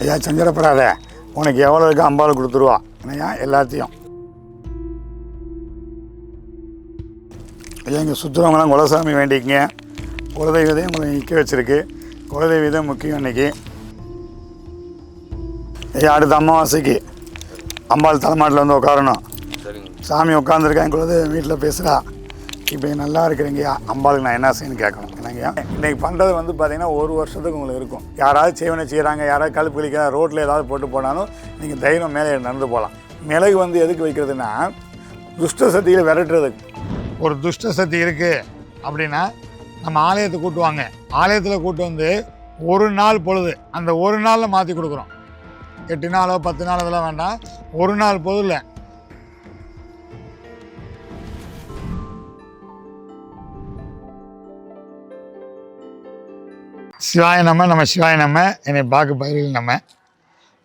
ஐயா சஞ்சலப்படாத உனக்கு எவ்வளோ இருக்கு அம்பாள் கொடுத்துருவா. என்னையா எல்லாத்தையும். ஐயா இங்கே சுற்றுறவங்களாம் குலசாமி வேண்டிக்கங்க. குலதெய்வத்தையும் உங்களை நிற்க வச்சிருக்கு. குலதெய்வம் முக்கியம் இன்னைக்கு. ஐயா அடுத்த அமாவாசைக்கு அம்பாள் தலைமாட்டில் வந்து உட்காரணும் சாமி உட்காந்துருக்கேன் குலதெய்வம் வீட்டில் பேசுகிறா இப்போ நல்லா இருக்கிறீங்கய்யா. அம்பாளுக்கு நான் என்ன செய்யணும்னு கேட்கணும். பண்ணுறாங்க இன்றைக்கி பண்ணுறது வந்து பார்த்தீங்கன்னா ஒரு வருஷத்துக்கு உங்களுக்கு இருக்கும். யாராவது செய்வனை செய்கிறாங்க யாராவது கழுப்பு கழிக்க ரோட்டில் ஏதாவது போட்டு போனாலும் நீங்கள் தைரியம் மேலே நடந்து போகலாம். மிளகு வந்து எதுக்கு வைக்கிறதுனா துஷ்ட சக்தியில் விரட்டுறதுக்கு. ஒரு துஷ்ட சக்தி இருக்குது அப்படின்னா நம்ம ஆலயத்தை கூட்டுவாங்க ஆலயத்தில் கூட்டு வந்து ஒரு நாள் பொழுது அந்த ஒரு நாளில் மாற்றி கொடுக்குறோம். எட்டு நாளோ பத்து நாள் அதெல்லாம் வேண்டாம். ஒரு நாள் பொழுதுல சிவாய நம்ம நம்ம சிவாய நம்ம என்னை பார்க்க பயிரில் நம்ம.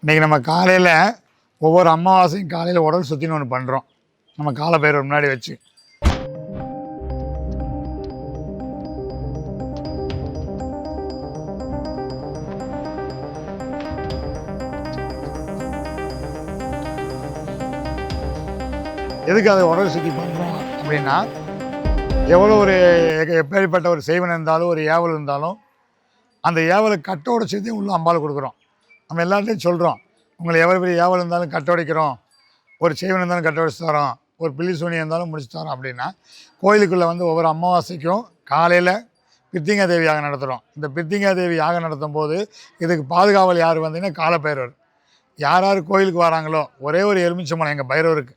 இன்றைக்கி நம்ம காலையில் ஒவ்வொரு அமாவாசையும் காலையில் உடல் சுற்றின்னு ஒன்று பண்ணுறோம் நம்ம காலை பயிர் முன்னாடி வச்சு. எதுக்கு அதை உடல் சுத்தி பண்ணுறோம் அப்படின்னா எவ்வளோ ஒரு எப்பேற்பட்ட ஒரு செய்வன் இருந்தாலும் ஒரு ஏவல் இருந்தாலும் அந்த ஏவலை கட்டோட சேர்த்து உள்ள அம்பாள் கொடுக்குறோம். நம்ம எல்லார்ட்டையும் சொல்கிறோம் உங்களை எவ்வளோ பெரிய ஏவல் இருந்தாலும் கட்டோடைக்கிறோம் ஒரு செய்வன் இருந்தாலும் கட்டோடைச்சு தரோம். ஒரு பில்லி சூனியம் இருந்தாலும் முடிச்சு தரோம் அப்படின்னா கோயிலுக்குள்ளே வந்து ஒவ்வொரு அமாவாசைக்கும் காலையில் பித்திங்கா தேவி யாகம் நடத்துகிறோம் இந்த பித்திங்கா தேவி யாகம் நடத்தும் போது இதுக்கு பாதுகாவல் யார் வந்தீங்கன்னா காலப்பைரவர் யார் யார் கோயிலுக்கு வராங்களோ ஒரே ஒரு எலுமிச்சம்பழம் எங்கள் பைரவருக்கு.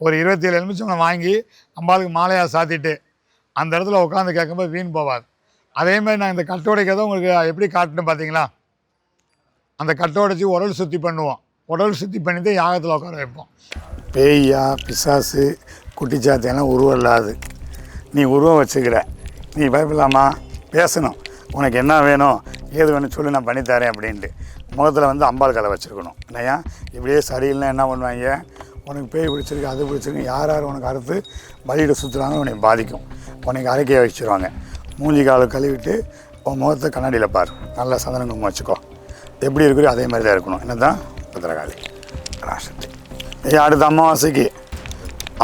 ஒரு இருபத்தி ஏழு எலுமிச்சம்பழம் வாங்கி அம்பாளுக்கு மாலையாக சாத்திட்டு அந்த இடத்துல உட்காந்து கேட்கும்போது வீண் போவார் அதே மாதிரி நான் இந்த கட்டோடைக்கதை உங்களுக்கு எப்படி காட்டணும் பார்த்தீங்களா? அந்த கட்டோடைச்சி உடல் சுத்தி பண்ணுவோம். உடல் சுத்தி பண்ணி தான் யாகத்தில் உட்கார வைப்போம். பேய்யா பிசாசு குட்டிச்சாத்தியெல்லாம் உருவம் இல்லாது நீ உருவம் வச்சுக்கிற. நீ பயப்படலாமா? பேசணும். உனக்கு என்ன வேணும்? ஏது வேணும் சொல்லி நான் பண்ணித்தரேன் அப்படின்ட்டு. முகத்தில் வந்து அம்பாள் கலை வச்சுருக்கணும். இல்லையா இப்படியே சரியில்லைன்னா என்ன பண்ணுவாங்க? உனக்கு பேய் பிடிச்சிருக்கு அது பிடிச்சிருக்கு யார் யார் உனக்கு அறுத்து பலியிட சுற்றுறாங்க உனக்கு பாதிக்கும். உனக்கு அரைக்கையை வச்சுருவாங்க மூஞ்சி காலை கழுவிட்டு உன் முகத்தை கண்ணாடியில் பாரு. நல்லா சந்தன குங்குமம் வச்சுக்கோ. எப்படி இருக்கிறோ அதே மாதிரி தான் இருக்கணும். என்ன தான் பத்திரகாளி. ராசக்தி ஐயா அடுத்த அமாவாசைக்கு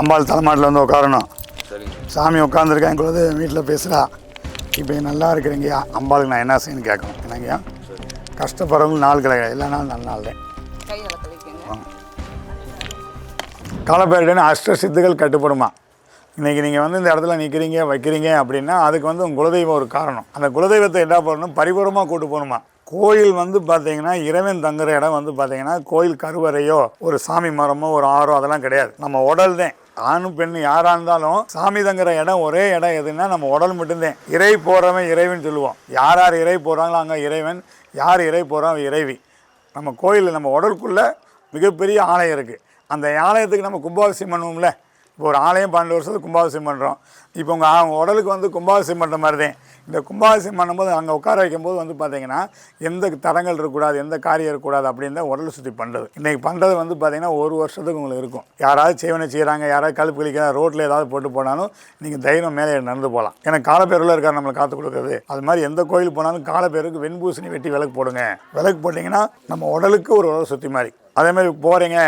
அம்பாள் தலைமாட்டில் வந்து உட்காரணும். சாமி உட்காந்துருக்கேன் குலது வீட்டில் பேசுகிறா இப்போ நல்லா இருக்கிறீங்கய்யா அம்பாளுக்கு நான் என்ன செய்யணும்னு கேட்கணும். என்னங்கய்யா? கஷ்டப்படுறவங்க நாள் கிடையாது. எல்லா நாளும் நல்ல நாள் தான். காலப்பேரிடன்னு அஷ்ட சித்துகள் கட்டுப்படுமா? இன்றைக்கி நீங்கள் வந்து இந்த இடத்துல நிற்கிறீங்க வைக்கிறீங்க அப்படின்னா அதுக்கு வந்து உங்கள் குலதெய்வம் ஒரு காரணம். அந்த குலதெய்வத்தை என்ன பண்ணணும்? பரிபூரமாக கூட்டு போகணுமா? கோயில் வந்து பார்த்தீங்கன்னா இறைவன் தங்குற இடம் வந்து பார்த்தீங்கன்னா கோயில் கருவறையோ ஒரு சாமி மரமோ ஒரு ஆறோ அதெல்லாம் கிடையாது. நம்ம உடல் தான். ஆணும் பெண் யாராக இருந்தாலும் சாமி தங்குற இடம் ஒரே இடம் எதுன்னா நம்ம உடல் மட்டும்தான். இறை போகிறவன் இறைவன் சொல்லுவோம். யார் யார் இறை போகிறாங்களோ அங்கே இறைவன் யார் இறை போகிறான் இறைவி. நம்ம கோயிலில் நம்ம உடலுக்குள்ளே மிகப்பெரிய ஆலயம் இருக்குது அந்த ஆலயத்துக்கு நம்ம கும்பாபிஷேகம் பண்ணுவோம்ல. இப்போ ஒரு ஆலயம் பன்னெண்டு வருஷத்துக்கு கும்பாபிஷேகம் பண்ணுறோம் இப்போ உங்கள் அவங்க உடலுக்கு வந்து கும்பாபிஷேகம் பண்ணுற மாதிரி தான் இந்த கும்பாபிஷேகம் பண்ணும்போது அங்கே உட்கார வைக்கும்போது வந்து பார்த்தீங்கன்னா எந்த தரங்கள் இருக்கக்கூடாது எந்த காரியம் இருக்கக்கூடாது அப்படின்னு தான் உடல் சுற்றி பண்ணுறது இன்றைக்கி பண்ணுறது வந்து பார்த்தீங்கன்னா ஒரு வருஷத்துக்கு உங்களுக்கு இருக்கும். யாராவது சேவனை செய்கிறாங்க யாராவது கழுப்பு கழிக்க ரோட்டில் ஏதாவது போட்டு போனாலும் நீங்கள் தைரியம் மேலே நடந்து போகலாம் ஏன்னா காலப்பேரில் இருக்கார் நம்மளை காத்து கொடுக்குறது. அது மாதிரி எந்த கோயில் போனாலும் காலப்பேருக்கு வெண்பூசணி வெட்டி விளக்கு போடுங்க. விளக்கு போட்டிங்கன்னா நம்ம உடலுக்கு ஒரு உடல் சுற்றி மாதிரி அதேமாதிரி போகிறீங்க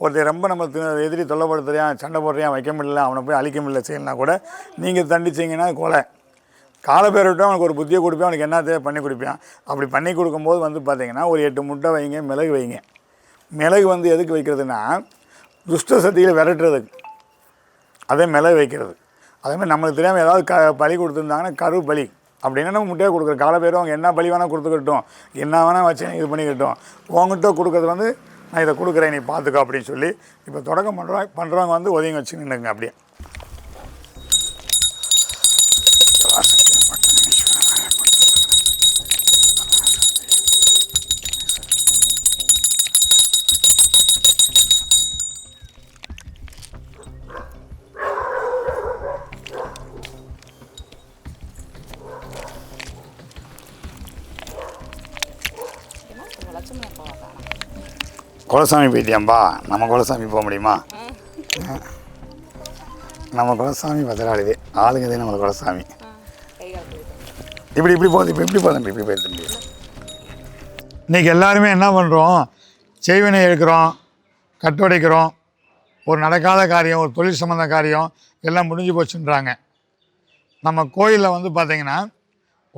ஒருத்தர் ரொம்ப நம்ம எதிரி தொல்லைப்படுத்துறியான் சண்டை போடுறியான் வைக்க முடியல அவனை போய் அழிக்க முடியல செய்யலாம் கூட நீங்கள் தண்டிச்சிங்கன்னா கொலை. காலை அவனுக்கு ஒரு புத்தியை கொடுப்பேன் அவனுக்கு என்ன தேவை பண்ணி கொடுப்பேன். அப்படி பண்ணி கொடுக்கும்போது வந்து பார்த்திங்கன்னா ஒரு எட்டு முட்டை வைங்க மிளகு வைங்க. மிளகு வந்து எதுக்கு வைக்கிறதுனா துஷ்ட சக்தியில் விரட்டுறதுக்கு. அதே மிளகு வைக்கிறது. அதே மாதிரி நம்மளுக்கு தெரியாமல் ஏதாவது க பலி கொடுத்துருந்தாங்கன்னா கரு பலி அப்படின்னா நம்ம முட்டையாக கொடுக்குற காலப்பேரும் அவங்க என்ன பலி வேணால் கொடுத்துக்கட்டும். என்ன வேணால் வச்சு இது பண்ணிக்கட்டும். உங்ககிட்ட கொடுக்குறது வந்து நான் இதை கொடுக்குறேன் நீ பார்த்துக்கோ அப்படின்னு சொல்லி இப்போ தொடக்கம் பண்ணுறாங்க பண்ணுறவங்க வந்து உதவி வச்சு நின்றுங்க அப்படியே. குலசாமி போயிட்டியாம்பா நம்ம குலசாமி போக முடியுமா? நம்ம குலசாமி பத்திராளிது ஆளுங்கதே நம்ம குலசாமி. இப்படி இப்படி போகுது இப்போ இப்படி போதும் இப்படி போயிட்டு இன்றைக்கி எல்லாருமே என்ன பண்ணுறோம் செய்வினை எடுக்கிறோம் கட்டுடைக்கிறோம். ஒரு நடக்காத காரியம் ஒரு தொழில் சம்மந்த காரியம் எல்லாம் முடிஞ்சு போச்சுன்றாங்க. நம்ம கோயிலில் வந்து பார்த்திங்கன்னா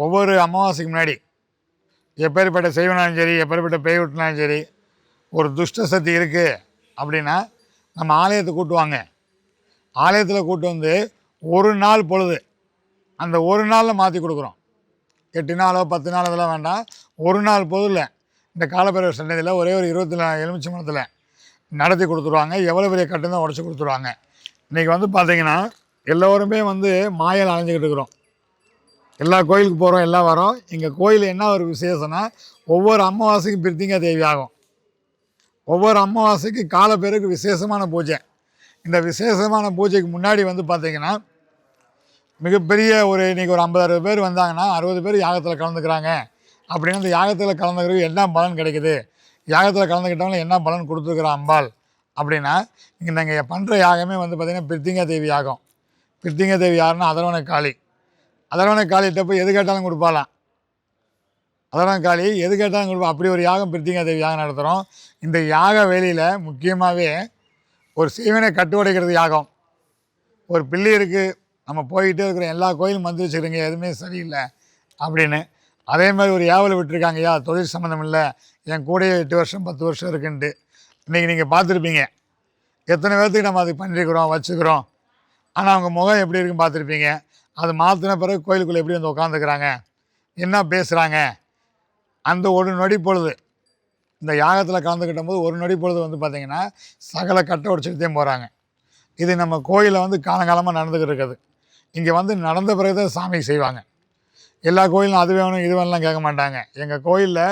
ஒவ்வொரு அமாவாசைக்கு முன்னாடி எப்பேற்பட்ட செய்வனாலும் சரி எப்பேற்பட்ட பேய் விட்டுனாலும் சரி ஒரு துஷ்ட சக்தி இருக்குது அப்படின்னா நம்ம ஆலயத்தை கூட்டுவாங்க ஆலயத்தில் கூட்டு வந்து ஒரு நாள் பொழுது அந்த ஒரு நாளில் மாற்றி கொடுக்குறோம். எட்டு நாளோ பத்து நாள் இதெல்லாம் வேண்டாம். ஒரு நாள் பொழுதில் இந்த காலப்பேரவர் சன்னதியில் ஒரே ஒரு இருபத்தி நாலு எலுமிச்சி மரத்தில் நடத்தி கொடுத்துருவாங்க. எவ்வளோ பெரிய கட்டுன்னு உடச்சி கொடுத்துருவாங்க. இன்றைக்கி வந்து பார்த்திங்கன்னா எல்லோருமே வந்து மாயல் அலைஞ்சிக்கிட்டு இருக்கிறோம். எல்லா கோயிலுக்கு போகிறோம் எல்லாம் வரோம். எங்கள் கோயில் என்ன ஒரு விசேஷம்னா ஒவ்வொரு அமாவாசைக்கும் பிரித்திங்க தேவி ஆகும். ஒவ்வொரு அமாவாசைக்கு காலப்பேருக்கு விசேஷமான பூஜை. இந்த விசேஷமான பூஜைக்கு முன்னாடி வந்து பார்த்தீங்கன்னா மிகப்பெரிய ஒரு இன்றைக்கி ஒரு ஐம்பது அறுபது பேர் வந்தாங்கன்னா அறுபது பேர் யாகத்தில் கலந்துக்கிறாங்க. அப்படின்னு அந்த யாகத்தில் கலந்துக்கிறதுக்கு என்ன பலன் கிடைக்குது? யாகத்தில் கலந்துக்கிட்டவங்களும் என்ன பலன் கொடுத்துருக்குற அம்பாள்? அப்படின்னா இங்கே நாங்கள் பண்ணுற யாகமே வந்து பார்த்திங்கன்னா பிரித்திங்க தேவி யாகம். பிரித்திங்க தேவி யாருன்னா அதரவணை காளி அதரவணை காளிகிட்ட போய் எது கேட்டாலும் கொடுப்பாளாம். அதரவணை காளி எது கேட்டாலும் கொடுப்போம் அப்படி ஒரு யாகம் பிரித்திங்க தேவி யாகம் நடத்துகிறோம் இந்த யாக வேலையில் முக்கியமாகவே ஒரு சீவனை கட்டு உடைக்கிறது யாகம். ஒரு பிள்ளை இருக்குது நம்ம போயிட்டே இருக்கிற எல்லா கோயிலும் வந்து வச்சுக்கிறீங்க எதுவுமே சரியில்லை அப்படின்னு. அதே மாதிரி ஒரு ஏவலை விட்டுருக்காங்க ஐயா தொழில் சம்மந்தம் இல்லை என் கூடயே எட்டு வருஷம் பத்து வருஷம் இருக்குன்ட்டு. இன்றைக்கி நீங்கள் பார்த்துருப்பீங்க. எத்தனை பேர்த்துக்கு நம்ம அதுக்கு பண்ணியிருக்கிறோம் வச்சுக்கிறோம். ஆனால் அவங்க முகம் எப்படி இருக்குன்னு பார்த்துருப்பீங்க. அது மாற்றின பிறகு கோயிலுக்குள்ளே எப்படி வந்து உட்காந்துக்கிறாங்க என்ன பேசுகிறாங்க அந்த ஒரு நொடி பொழுது. இந்த யாகத்தில் கலந்துக்கிட்ட போது ஒரு நொடி பொழுது வந்து பார்த்திங்கன்னா சகல கட்டை உடச்சிக்கிட்டே போகிறாங்க இது நம்ம கோயிலில் வந்து காலங்காலமாக நடந்துக்கிட்டு இருக்குது. இங்கே வந்து நடந்த பிறகு தான் சாமி செய்வாங்க. எல்லா கோயிலும் அது வேணும் இது வேணும்லாம் கேட்க மாட்டாங்க. எங்கள் கோயிலில்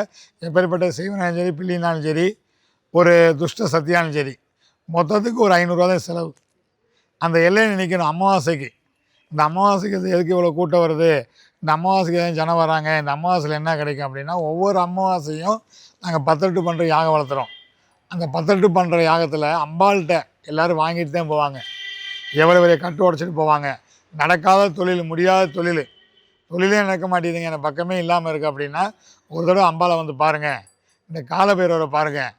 எப்பேற்பட்ட செய்வனாலும் சரி பிள்ளைனாலும் சரி ஒரு துஷ்ட சத்தியாலும் சரி மொத்தத்துக்கு ஒரு ஐநூறுரூவா தான் செலவு. அந்த எல்லையில் நிற்கணும் அமாவாசைக்கு. இந்த அமாவாசைக்கு இது எதுக்கு இவ்வளோ கூட்டம் வருது? இந்த அமாவாசைக்கு ஏன் ஜனம் வராங்க இந்த அமாவாசையில் என்ன கிடைக்கும் அப்படின்னா ஒவ்வொரு அமாவாசையும் நாங்கள் பத்தெட்டு பண்ணுற யாகம் வளர்த்துறோம். அந்த பத்தெட்டு பண்ணுற யாகத்தில் அம்பாள்கிட்ட எல்லோரும் வாங்கிட்டு தான் போவாங்க. எவ்வளோ பெரிய கட்டு உடச்சிட்டு போவாங்க. நடக்காத தொழில் முடியாத தொழில். தொழிலே நடக்க மாட்டேங்குதுங்க. எனக்கு பக்கமே இல்லாமல் இருக்குது அப்படின்னா ஒரு தடவை அம்பாவை வந்து பாருங்கள் இந்த காலபைரவரை பாருங்கள்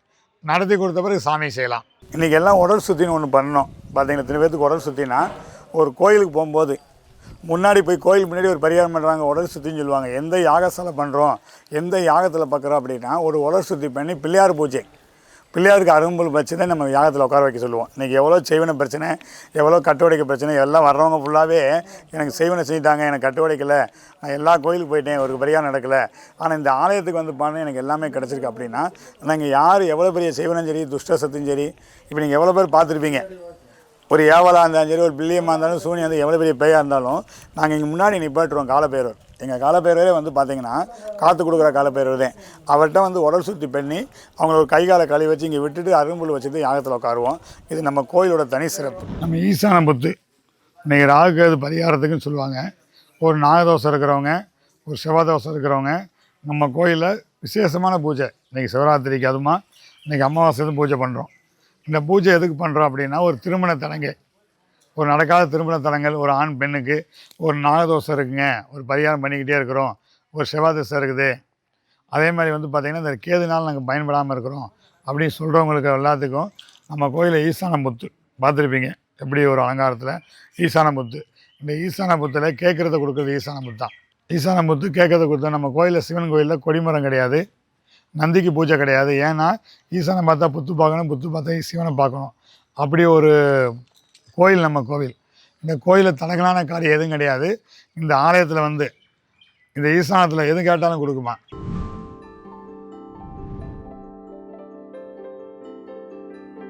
நடத்தி கொடுத்த பிறகு சாமி செய்யலாம். இன்றைக்கி எல்லாம் உடல் சுத்தின்னு ஒன்று பண்ணணும். பார்த்தீங்கன்னா இத்தனை பேர்த்துக்கு உடல் சுத்தினா ஒரு கோயிலுக்கு போகும்போது முன்னாடி போய் கோயில் முன்னாடி ஒரு பரிகாரம் பண்ணுறாங்க உடல் சுத்தின்னு சொல்லுவாங்க. எந்த யாகசாலை பண்ணுறோம் எந்த யாகத்தில் பார்க்குறோம் அப்படின்னா ஒரு உடல் சுத்தி பண்ணி பிள்ளையார் பூஜை. பிள்ளையாருக்கு அரும்புல் வச்சு தான் நம்ம யாகத்தில் உட்கார வைக்க சொல்லுவோம். இன்றைக்கி எவ்வளோ செய்வன பிரச்சனை எவ்வளோ கட்டுவடைக்க பிரச்சனை எல்லாம் வர்றவங்க ஃபுல்லாகவே எனக்கு செய்வனை செஞ்சிட்டாங்க எனக்கு கட்டுவடைக்கலை நான் எல்லா கோயிலுக்கு போயிட்டேன் ஒரு பரிகாரம் நடக்கலை. ஆனால் இந்த ஆலயத்துக்கு வந்து பாருங்க எனக்கு எல்லாமே கிடச்சிருக்கு அப்படின்னா நாங்கள் யார் எவ்வளோ பெரிய செய்வனும் சரி துஷ்ட சத்தும் சரி இப்போ நீங்கள் எவ்வளோ பேர் பார்த்துருப்பீங்க? ஒரு ஏவலாக இருந்தாலும் சரி ஒரு பில்லியமாக இருந்தாலும் சூனியம் வந்து எவ்வளோ பெரிய பேயாக இருந்தாலும் நாங்கள் இங்கே முன்னாடி நிப்பாட்டுருவோம் காலப்பேரூர் எங்கள் காலப்பேரவரே வந்து பார்த்தீங்கன்னா காற்று கொடுக்குற காலப்பேரவர். தான் அவர்கிட்ட வந்து உடல் சுத்தி பண்ணி அவங்கள ஒரு கை காலை கழுவி வச்சு இங்கே விட்டுட்டு அரும்புல் வச்சுட்டு யாகத்தில் உட்காருவோம். இது நம்ம கோயிலோட தனி சிறப்பு. நம்ம ஈசான புத்து இன்றைக்கி ராகுகேது பரிகாரத்துக்குன்னு சொல்லுவாங்க. ஒரு நாகதோஷம் இருக்கிறவங்க ஒரு செவ்வாதோஷம் இருக்கிறவங்க நம்ம கோயிலில் விசேஷமான பூஜை. இன்றைக்கி சிவராத்திரிக்கு அதுமா இன்றைக்கி அமாவாசை பூஜை பண்ணுறோம் இந்த பூஜை எதுக்கு பண்ணுறோம் அப்படின்னா ஒரு திருமண ஒரு நடக்காத திருமணத்தலங்கள் ஒரு ஆண் பெண்ணுக்கு ஒரு நாகதோஷம் இருக்குங்க. ஒரு பரிகாரம் பண்ணிக்கிட்டே இருக்கிறோம். ஒரு செவ்வாதோஷம் இருக்குது. அதே மாதிரி வந்து பார்த்திங்கன்னா இந்த கேதுனால் நாங்கள் பயன்படாமல் இருக்கிறோம் அப்படின்னு சொல்கிறவங்களுக்கு எல்லாத்துக்கும் நம்ம கோயிலில் ஈசான புத்து பார்த்துருப்பீங்க. எப்படி ஒரு அலங்காரத்தில்? ஈசான புத்து இந்த ஈசான முத்தில் கேட்குறத கொடுக்குறது ஈசான புத்து தான். ஈசான புத்து கேட்குறத கொடுத்தா நம்ம கோயிலில் சிவன் கோயிலில் கொடிமரம் கிடையாது. நந்திக்கு பூஜை கிடையாது. ஏன்னா ஈசனை பார்த்தா புத்து பார்க்கணும் புத்து பார்த்தா சிவனை பார்க்கணும். அப்படி ஒரு கோயில் நம்ம கோவில். இந்த கோயிலில் தனக்கலான காரியம் எதுவும் கிடையாது. இந்த ஆலயத்தில் வந்து இந்த ஈசானத்தில் எது கேட்டாலும் கொடுக்குமா?